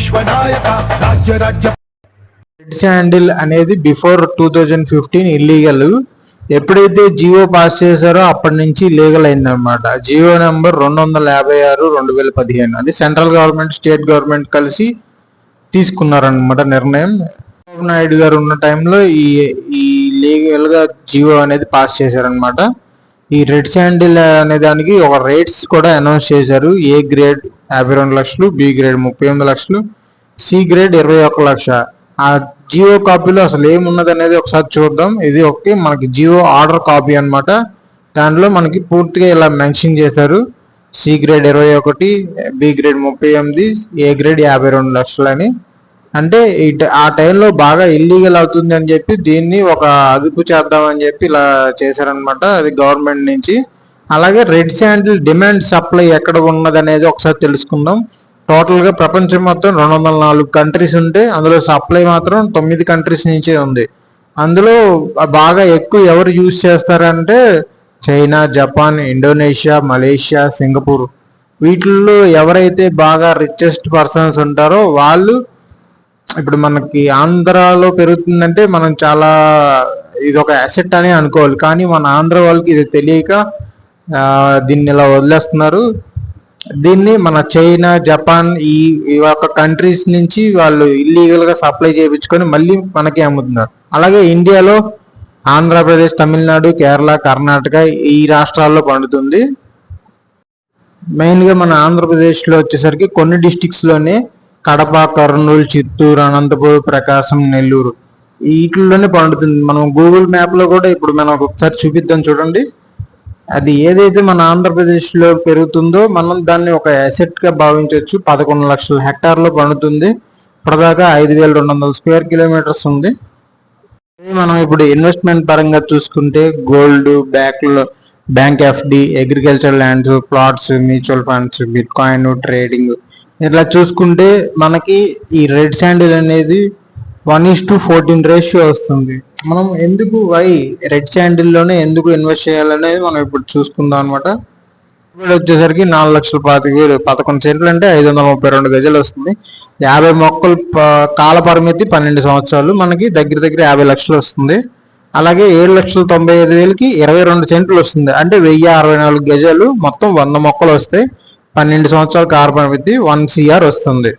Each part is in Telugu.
విశ్వనాయక రాజ్య రాజ్య రెడ్ శాండిల్ అనేది before two thousand fifteen illegal ఎప్పుడైతే జియో పాస్ చేశారో అప్పటి నుంచి లీగల్ అయిందనమాట జియో నెంబర్ రెండు వందల యాభై ఆరు రెండు వేల పదిహేను. అది సెంట్రల్ గవర్నమెంట్ స్టేట్ గవర్నమెంట్ కలిసి తీసుకున్నారనమాట నిర్ణయం. చంద్రబాబు నాయుడు గారు ఉన్న టైంలో ఈ ఈ లీగల్గా జియో అనేది పాస్ చేశారనమాట ఈ రెడ్ శాండిల్ అనే దానికి ఒక రేట్స్ కూడా అనౌన్స్ చేశారు. ఏ గ్రేడ్ యాభై రెండు లక్షలు బి గ్రేడ్ ముప్పై ఎనిమిది లక్షలు సి గ్రేడ్ ఇరవై ఒక్క లక్ష. ఆ జియో కాపీలో అసలు ఏమున్నది అనేది ఒకసారి చూద్దాం. ఇది ఒకటి మనకి జియో ఆర్డర్ కాపీ అన్నమాట. దాంట్లో మనకి పూర్తిగా ఇలా మెన్షన్ చేశారు. సి గ్రేడ్ ఇరవై ఒకటి బి గ్రేడ్ ముప్పై ఎనిమిది ఏ గ్రేడ్ యాభై రెండు లక్షలని. అంటే ఈ ఆ టైంలో బాగా ఇల్లీగల్ అవుతుంది అని చెప్పి దీన్ని ఒక అదుపు చేద్దామని చెప్పి ఇలా చేశారనమాట అది గవర్నమెంట్ నుంచి. అలాగే రెడ్ శాండిల్ డిమాండ్ సప్లై ఎక్కడ ఉన్నది అనేది ఒకసారి తెలుసుకుందాం. టోటల్గా ప్రపంచం మొత్తం రెండు వందల నాలుగు కంట్రీస్ ఉంటే అందులో సప్లై మాత్రం తొమ్మిది కంట్రీస్ నుంచే ఉంది. అందులో బాగా ఎక్కువ ఎవరు యూజ్ చేస్తారంటే China Japan Indonesia Malaysia Singapore. వీటిల్లో ఎవరైతే బాగా రిచెస్ట్ పర్సన్స్ ఉంటారో వాళ్ళు ఇప్పుడు మనకి ఆంధ్రాలో పెరుగుతుందంటే మనం చాలా ఇది ఒక అసెట్ అని అనుకోవాలి. కానీ మన ఆంధ్ర వాళ్ళకి ఇది తెలియక దీన్ని ఇలా వదిలేస్తున్నారు. దీన్ని మన చైనా జపాన్ ఈ ఈ యొక్క కంట్రీస్ నుంచి వాళ్ళు ఇల్లీగల్గా సప్లై చేయించుకొని మళ్ళీ మనకి అమ్ముతున్నారు. అలాగే ఇండియాలో ఆంధ్రప్రదేశ్ తమిళనాడు కేరళ కర్ణాటక ఈ రాష్ట్రాల్లో పండుతుంది. మెయిన్గా మన ఆంధ్రప్రదేశ్లో వచ్చేసరికి కొన్ని డిస్టిక్స్లోనే కడప కర్నూలు చిత్తూరు అనంతపురం ప్రకాశం నెల్లూరు వీటిల్లోనే పండుతుంది. మనం గూగుల్ మ్యాప్లో కూడా ఇప్పుడు మనం ఒకసారి చూపిద్దాం చూడండి. అది ఏదైతే మన ఆంధ్రప్రదేశ్లో పెరుగుతుందో మనం దాన్ని ఒక అసెట్గా భావించవచ్చు. పదకొండు లక్షల హెక్టార్లో పండుతుంది. ఇప్పటిదాకా ఐదు వేల రెండు వందల స్క్వేర్ కిలోమీటర్స్ ఉంది. మనం ఇప్పుడు ఇన్వెస్ట్మెంట్ పరంగా చూసుకుంటే గోల్డ్ బ్యాంకులు bank FD agriculture lands plots mutual funds bitcoin trading ఇట్లా చూసుకుంటే మనకి ఈ రెడ్ శాండిల్ అనేది one is to fourteen ratio వస్తుంది. మనం ఎందుకు వై రెడ్ క్యాండిల్లోనే ఎందుకు ఇన్వెస్ట్ చేయాలనేది మనం ఇప్పుడు చూసుకుందాం అనమాట ఇప్పుడు వచ్చేసరికి నాలుగు లక్షల పాతిక వేలు పదకొండు సెంట్లు అంటే ఐదు వందల ముప్పై రెండు గజలు వస్తుంది. యాభై మొక్కలు ప- కాల పరిమితి పన్నెండు సంవత్సరాలు మనకి దగ్గర దగ్గర యాభై లక్షలు వస్తుంది. అలాగే ఏడు లక్షల తొంభై ఐదు వేలకి ఇరవై రెండు సెంట్లు వస్తుంది. అంటే వెయ్యి అరవై నాలుగు గజాలు మొత్తం వంద మొక్కలు వస్తాయి పన్నెండు సంవత్సరాల కాల పరిమితి వన్ సిఆర్ వస్తుంది.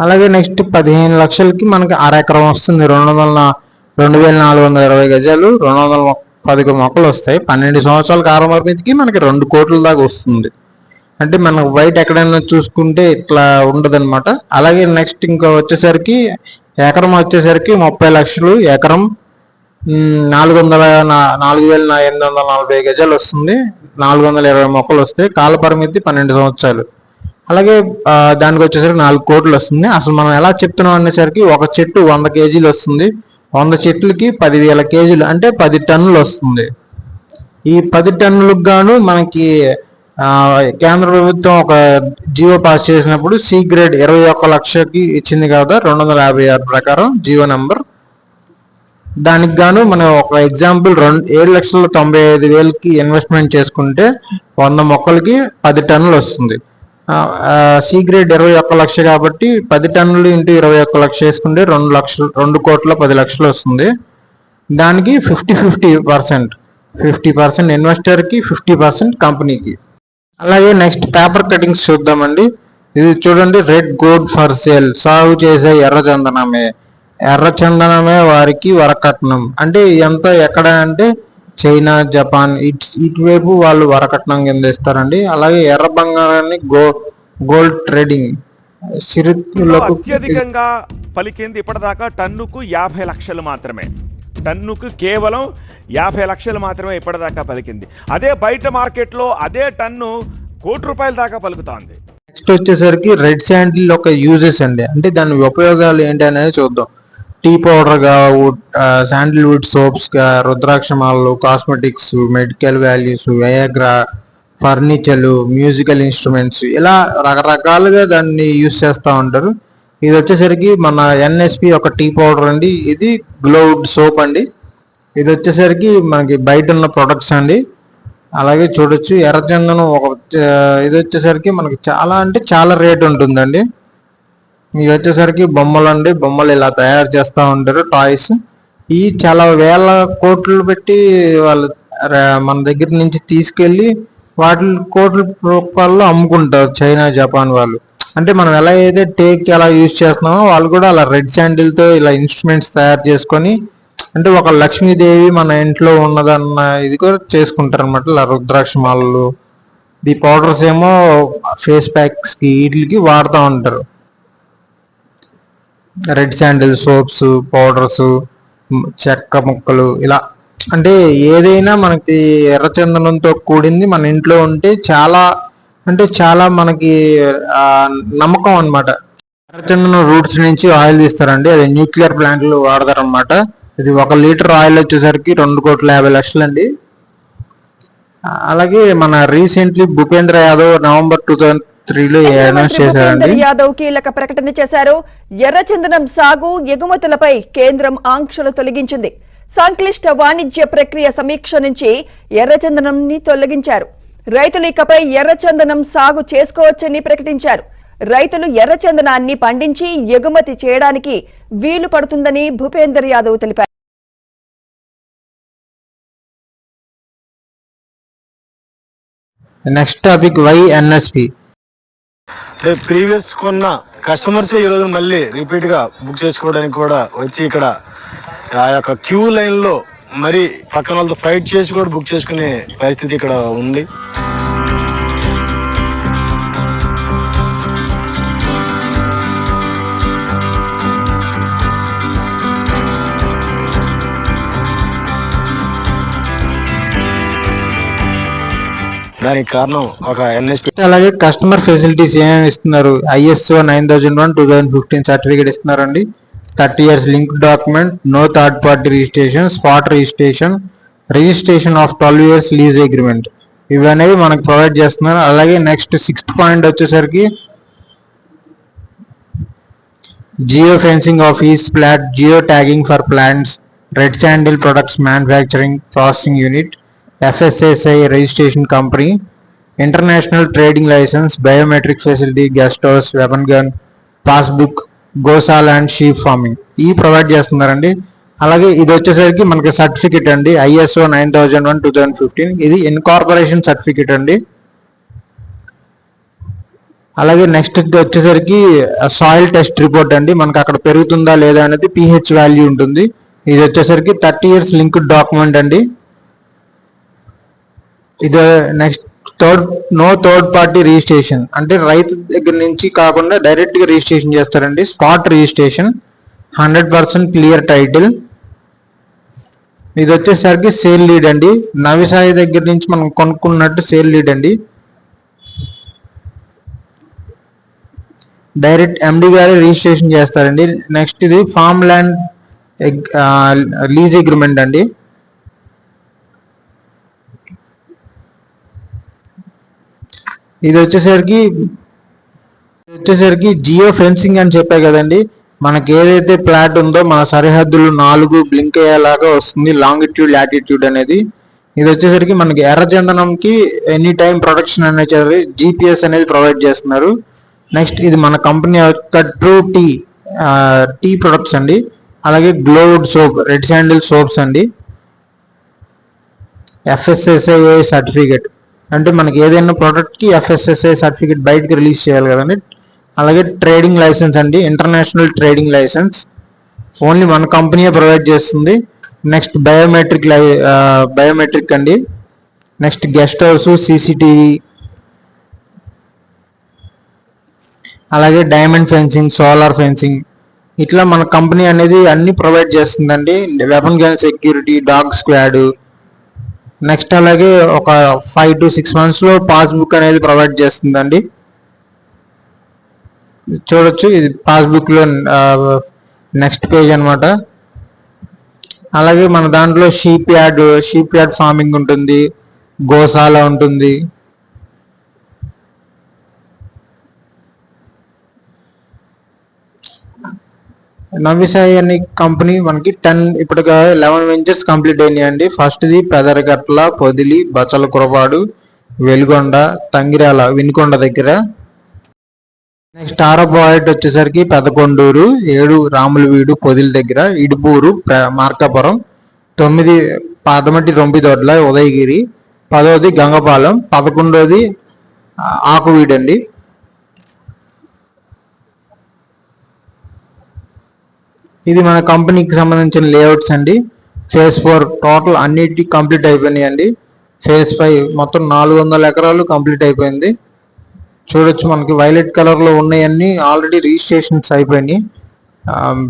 అలాగే నెక్స్ట్ పదిహేను లక్షలకి మనకి అరెకరం వస్తుంది. రెండు వందల రెండు వేల నాలుగు వందల ఇరవై గజాలు రెండు వందల మొ- పది మొక్కలు వస్తాయి. పన్నెండు సంవత్సరాల కాలం పరిమితికి మనకి రెండు కోట్ల దాకా వస్తుంది. అంటే మనకు బయట ఎక్కడైనా చూసుకుంటే ఇట్లా ఉండదన్నమాట. అలాగే నెక్స్ట్ ఇంకా వచ్చేసరికి ఎకరం వచ్చేసరికి ముప్పై లక్షలు ఎకరం నాలుగు వందల నాలుగు వేల ఎనిమిది వందల నలభై గజాలు వస్తుంది. నాలుగు వందల ఇరవై మొక్కలు వస్తాయి. కాల పరిమితి పన్నెండు సంవత్సరాలు. అలాగే దానికి వచ్చేసరికి నాలుగు కోట్లు వస్తుంది. అసలు మనం ఎలా చెప్తున్నాం అనేసరికి ఒక చెట్టు వంద కేజీలు వస్తుంది. వంద చెట్లకి పదివేల కేజీలు అంటే పది టన్నులు వస్తుంది. ఈ పది టన్నులకు గాను మనకి కేంద్ర ప్రభుత్వం ఒక జియో పాస్ చేసినప్పుడు సి గ్రేడ్ ఇరవై ఒక్క లక్షకి ఇచ్చింది కదా రెండు వందల యాభై ఆరు ప్రకారం జియో నెంబర్. దానికి గాను మనం ఒక ఎగ్జాంపుల్ రెండు ఏడు లక్షల తొంభై ఐదు వేలకి ఇన్వెస్ట్మెంట్ చేసుకుంటే వంద మొక్కలకి పది టన్నులు వస్తుంది. సి గ్రేడ్ ఇరవై ఒక్క లక్ష కాబట్టి పది టన్నులు ఇంటూ ఇరవై ఒక్క లక్ష వేసుకుంటే రెండు లక్షలు రెండు కోట్ల పది లక్షలు వస్తుంది. దానికి fifty fifty percent fifty percent ఇన్వెస్టర్కి ఫిఫ్టీ పర్సెంట్ కంపెనీకి అలాగే నెక్స్ట్ పేపర్ కటింగ్స్ చూద్దామండి. ఇది చూడండి రెడ్ గోల్డ్ ఫర్ సేల్ సాగు చేసే ఎర్ర చందనమే. ఎర్ర చందనమే వారికి వరకట్నం. అంటే ఎంత ఎక్కడ అంటే చైనా జపాన్ ఇట్ ఇటువైపు వాళ్ళు వరకట్నం కింద ఇస్తారండి. అలాగే ఎర్ర బంగారాన్ని గో గోల్డ్ ట్రేడింగ్. సిరులకు అత్యధికంగా పలికింది ఇప్పటిదాకా టన్నుకు యాభై లక్షలు మాత్రమే. టన్నుకు కేవలం యాభై లక్షలు మాత్రమే ఇప్పటిదాకా పలికింది. అదే బయట మార్కెట్లో అదే టన్ను కోటి రూపాయల దాకా పలుకుతోంది. నెక్స్ట్ వచ్చేసరికి రెడ్ శాండిల్ ఒక యూజెస్ అండి. అంటే దాని ఉపయోగాలు ఏంటి అనేది చూద్దాం. టీ పౌడర్గా వుడ్ శాండిల్వుడ్ సోప్స్గా రుద్రాక్షమాలు కాస్మెటిక్స్ మెడికల్ వాల్యూస్ వయాగ్రా ఫర్నిచర్లు మ్యూజికల్ ఇన్స్ట్రుమెంట్స్ ఇలా రకరకాలుగా దాన్ని యూస్ చేస్తూ ఉంటారు. ఇది వచ్చేసరికి మన ఎన్ఎస్పి ఒక టీ పౌడర్ అండి. ఇది గ్లోడ్ సోప్ అండి. ఇది వచ్చేసరికి మనకి బయట ఉన్న ప్రొడక్ట్స్ అండి. అలాగే చూడొచ్చు ఎర్రచందనం ఒక ఇది వచ్చేసరికి మనకి చాలా అంటే చాలా రేట్ ఉంటుందండి. ఇవి వచ్చేసరికి బొమ్మలు అండి బొమ్మలు ఇలా తయారు చేస్తూ ఉంటారు టాయ్స్. ఈ చాలా వేల కోట్లు పెట్టి వాళ్ళు మన దగ్గర నుంచి తీసుకెళ్ళి వాటి కోట్ల రూపాయల్లో అమ్ముకుంటారు చైనా జపాన్ వాళ్ళు. అంటే మనం ఎలా అయితే టేక్ ఎలా యూజ్ చేస్తున్నామో వాళ్ళు కూడా అలా రెడ్ శాండిల్తో ఇలా ఇన్స్ట్రుమెంట్స్ తయారు చేసుకొని అంటే ఒక లక్ష్మీదేవి మన ఇంట్లో ఉన్నదన్న ఇది కూడా చేసుకుంటారు అనమాట ఇలా రుద్రాక్ష మాలలు ఈ పౌడర్స్ ఏమో ఫేస్ ప్యాక్స్కి వీటికి వాడుతూ ఉంటారు. రెడ్ శాండిల్ సోప్స్ పౌడర్స్ చెక్క ముక్కలు ఇలా. అంటే ఏదైనా మనకి ఎర్రచందనంతో కూడింది మన ఇంట్లో ఉంటే చాలా అంటే చాలా మనకి నమ్మకం అన్నమాట. ఎర్రచందనం రూట్స్ నుంచి ఆయిల్ తీస్తారండి. అది న్యూక్లియర్ ప్లాంట్లు వాడతారనమాట ఇది ఒక లీటర్ ఆయిల్ వచ్చేసరికి రెండు కోట్ల యాభై లక్షలండి. అలాగే మన recently Bhupendra Yadav November two thousand త్రీలో అనౌన్స్ చేశారండి? భూపేందర్ యాదవ్ కీలక ప్రకటన చేశారు. ఎర్రచందనం సాగు ఎగుమతులపై కేంద్రం ఆంక్షలు తొలగించింది. సంక్లిష్ట వాణిజ్య ప్రక్రియ సమీక్ష నుంచి ఎర్రచందనం తొలగించారు. రైతులు ఇకపై ఎర్రచందనం సాగు చేసుకోవచ్చని ప్రకటించారు. రైతులు ఎర్రచందనాన్ని పండించి ఎగుమతి చేయడానికి వీలు పడుతుందని భూపేందర్ యాదవ్ తెలిపారు. Next topic why NSP previous కొన్న కస్టమర్స్ ఈ రోజు మళ్ళీ రిపీట్గా బుక్ చేసుకోవడానికి కూడా వచ్చి ఇక్కడ ఆ యొక్క క్యూ లైన్లో మరి పక్కన వాళ్ళతో ఫైట్ చేసి కూడా బుక్ చేసుకునే పరిస్థితి ఇక్కడ ఉంది. దానికి కారణం ఒక ఎన్ఎస్పి అలాగే కస్టమర్ ఫెసిలిటీస్ ఏమేమి ఇస్తున్నారు? ISO nine thousand one two thousand fifteen certificate ఇస్తున్నారండి. Thirty years link document no third party registration spot registration registration of twelve years lease agreement. ఇవన్నీ మనకు ప్రొవైడ్ చేస్తున్నారు. అలాగే నెక్స్ట్ సిక్స్త్ పాయింట్ వచ్చేసరికి geo fencing of is plot geo tagging for plants red sandal products manufacturing processing unit FSSI registration company international trading license biometric facility guest house weapon gun passbook గోసాల్ and sheep farming. ఈ ప్రొవైడ్ చేస్తున్నారండి. అలాగే ఇది వచ్చేసరికి మనకి సర్టిఫికేట్ అండి. ISO nine thousand one two thousand fifteen. ఇది ఇన్కార్పొరేషన్ సర్టిఫికేట్ అండి. అలాగే నెక్స్ట్ వచ్చేసరికి సాయిల్ టెస్ట్ రిపోర్ట్ అండి. మనకి అక్కడ పెరుగుతుందా లేదా అనేది పిహెచ్ వాల్యూ ఉంటుంది. ఇది వచ్చేసరికి థర్టీ ఇయర్స్ లింక్డ్ డాక్యుమెంట్ అండి. ఇది next third no third party registration అంటే రైతు దగ్గర నుంచి కాకుండా డైరెక్ట్గా రిజిస్ట్రేషన్ చేస్తారండి. Spot registration hundred percent clear title ఇది వచ్చేసరికి సేల్ లీడ్ అండి. నవిసాయి దగ్గర నుంచి మనం కొనుక్కున్నట్టు సేల్ లీడ్ అండి. డైరెక్ట్ ఎండి గారే రిజిస్ట్రేషన్ చేస్తారండి. నెక్స్ట్ ఇది ఫామ్ ల్యాండ్ లీజ్ అగ్రిమెంట్ అండి. ఇది వచ్చేసరికి ఇది వచ్చేసరికి జియో ఫెన్సింగ్ అని చెప్పా కదండి. మనకి ఏదైతే ప్లాట్ ఉందో మన సరిహద్దులు నాలుగు బ్లింక్ అయ్యేలాగా వస్తుంది లాంగిట్యూడ్ లాటిట్యూడ్ అనేది. ఇది వచ్చేసరికి మనకి ఎర్రచందనంకి ఎనీ టైం ప్రొడక్షన్ అనేది జిపిఎస్ అనేది ప్రొవైడ్ చేస్తున్నారు. నెక్స్ట్ ఇది మన కంపెనీ యొక్క ట్రూ టీ టీ ప్రొడక్ట్స్ అండి. అలాగే glowood soap red sandal soaps అండి. FSSAI certificate. అంటే మనకి ఏదైనా ప్రోడక్ట్కి ఎఫ్ఎస్ఎస్ఐ సర్టిఫికేట్ బయటకి రిలీజ్ చేయాలి కదండి. అలాగే ట్రేడింగ్ లైసెన్స్ అండి. ఇంటర్నేషనల్ ట్రేడింగ్ లైసెన్స్ ఓన్లీ మన కంపెనీయే ప్రొవైడ్ చేస్తుంది. నెక్స్ట్ బయోమెట్రిక్ లై బయోమెట్రిక్ అండి. నెక్స్ట్ గెస్ట్ హౌస్ సీసీటీవీ అలాగే డైమండ్ ఫెన్సింగ్ సోలార్ ఫెన్సింగ్ ఇట్లా మన కంపెనీ అనేది అన్ని ప్రొవైడ్ చేస్తుందండి. Weapon gun security dog squad next అలాగే ఒక ఫైవ్ టు సిక్స్ మంత్స్లో పాస్బుక్ అనేది ప్రొవైడ్ చేస్తుందండి. చూడొచ్చు ఇది పాస్బుక్లో నెక్స్ట్ పేజ్ అనమాట అలాగే మన దాంట్లో sheep yard sheep yard farming ఉంటుంది. గోశాల ఉంటుంది. నవ్విసాయి అనే కంపెనీ మనకి టెన్ ఇప్పటిగా లెవెన్ వెంచర్స్ కంప్లీట్ అయినాయండి. ఫస్ట్ది పెదరగట్ల పొదిలి బచ్చల కురపాడు వెలుగొండ తంగిరాల వినుకొండ దగ్గర. నెక్స్ట్ ఆరో పాయింట్ వచ్చేసరికి పెదకొండూరు ఏడు రాములవీడు పొదిల దగ్గర ఇడుపూరు మార్కాపురం తొమ్మిది పాదమటి రొంపిదొడ్ల ఉదయగిరి పదోది గంగపాలెం పదకొండోది ఆకువీడండి. ఇది మన కంపెనీకి సంబంధించిన లేఅవుట్స్ అండి. ఫేజ్ ఫోర్ టోటల్ అన్నిటి కంప్లీట్ అయిపోయినాయి అండి ఫేజ్ ఫైవ్ మొత్తం నాలుగు వందల ఎకరాలు కంప్లీట్ అయిపోయింది. చూడొచ్చు మనకి వైలెట్ కలర్లో ఉన్నాయన్నీ ఆల్రెడీ రిజిస్ట్రేషన్స్ అయిపోయినాయి. Um,